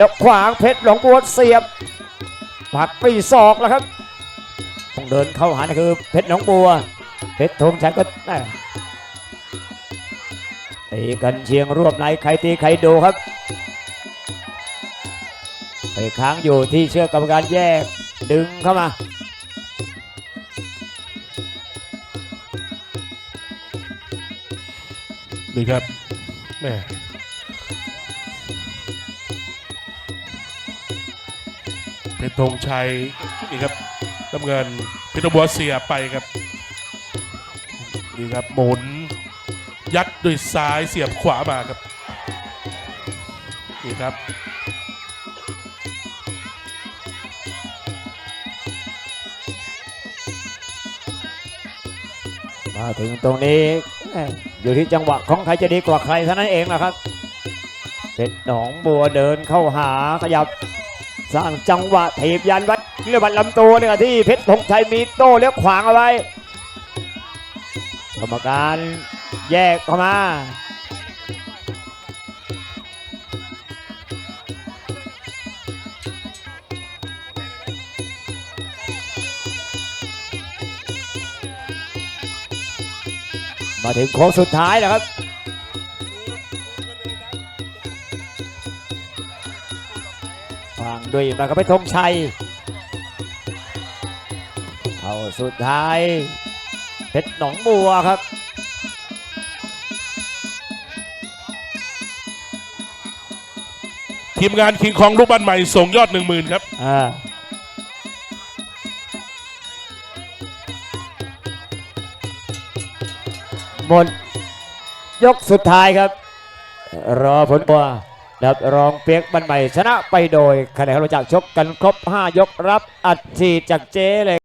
แล้วขวางเพชรหลงบัวเสียบผักปีศอกแล้วครับต้องเดินเข้าหานี่คือเพชรหนองบัว เพชรธงชัยก็ตีกันเชียงรวบในใครตีใครดูครับไปค้างอยู่ที่เชือกกรรมการแยกดึงเข้ามานี่ครับแม่ เพชรธงชัยนี่ครับน้ำเงินเพชรบัวเสียไปครับนี่ครับหมุน ยัดด้วยซ้ายเสียบขวามาครับนี่ครับมาถึงตรงนี้อยู่ที่จังหวะของใครจะดีกว่าใครเท่านั้นเองนะครับเพชรหนองบัวเดินเข้าหาขยับ สร้างจังหวะถีบยันวัดเรียกวัดลำตัวเนี่ยที่เพชรธงชัยมีโต้เลี้ยวขวางเอาไว้กรรมการแยกเข้ามามาถึงโค้งสุดท้ายแล้วครับ วางด้วยมากับเพชรธงชัย เข้าสุดท้าย เพชรหนองบัวครับ ทีมงานคิงคองลูกบ้านใหม่ส่งยอดหนึ่งหมื่นครับ อ่าหมดยกสุดท้ายครับ รอผลตัว รับรองเปียกบันใหม่ชนะไปโดยคะแนนเราจากชกกันครบ 5 ยกรับอัดฉีดจากเจเลย